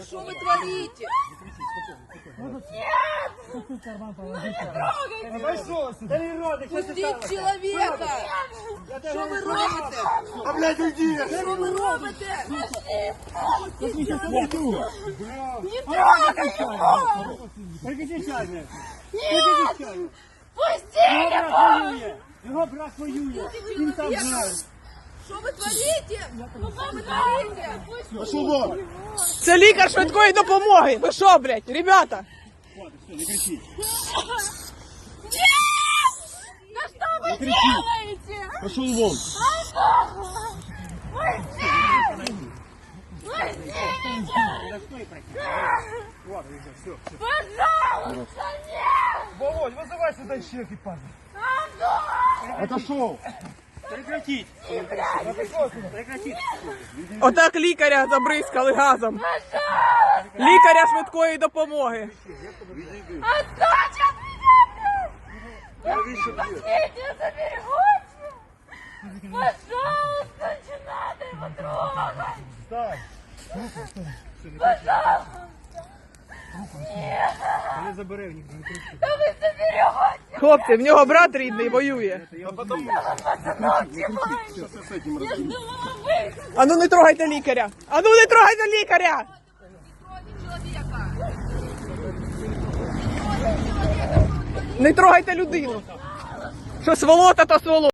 Что вы творите? Пустіть чоловіка! Що ви робите? А, блядь, уйди! Що ви робите? Перекричали. Перекричали. Його брат воює. Його брат воює. Він там. Що ви творите? Що ви творите? Пошел вон! Це лікар швидкої допомоги. Ви що, блядь, ребята? Ладно, все, не кричіть. Да что вы делаете? Пошел вон! Да что и пройти. Ладно, все, все, все. Пожалуйста, нет! Володь, вызывай сюда еще экипаж. Отошел! Прекратить. Прекратить. Отак лікаря забризкали газом. Лікаря швидкої допомоги. Отстань от меня, блядь! Последнее заберегите! Пожалуйста, не надо его трогать! Встань! Пожалуйста! Не забери в них, не кричи. Да вы заберете! Хлопці, в нього брат рідний воює. А. Ану не трогайте лікаря. Ану не трогайте лікаря. Не трогайте людину. Що сволота, то сволота.